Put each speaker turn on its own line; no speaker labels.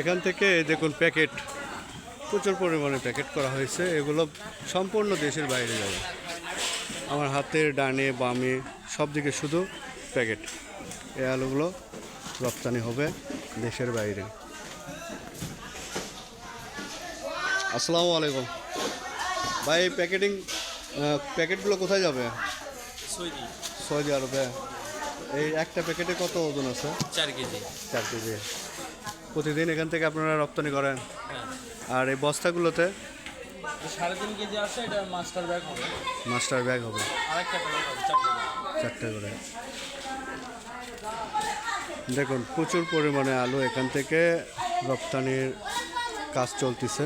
এখান থেকে দেখুন প্যাকেট প্রচুর পরিমাণে প্যাকেট করা হয়েছে। এগুলো সম্পূর্ণ দেশের বাইরে যাবে। আমার হাতের ডানে বামে সব দিকে শুধু প্যাকেট। এই আলুগুলো রপ্তানি হবে দেশের বাইরে। আসসালামু আলাইকুম। ভাই প্যাকেটিং প্যাকেটগুলো কোথায় যাবে?
সৌদি।
সৌদি আরবে। এই একটা প্যাকেটে কত ওজন আছে?
চার কেজি।
চার কেজি। প্রতিদিন এখান থেকে আপনারা রপ্তানি করেন।
হ্যাঁ।
আর এই বস্তাগুলোতে
সাড়ে তিন কেজি আসে এটা মাস্টার ব্যাগ হবে।
মাস্টার ব্যাগ
আরেকটা।
চারটে করে। দেখুন প্রচুর পরিমাণে আলু এখান থেকে রপ্তানির কাজ চলতেছে।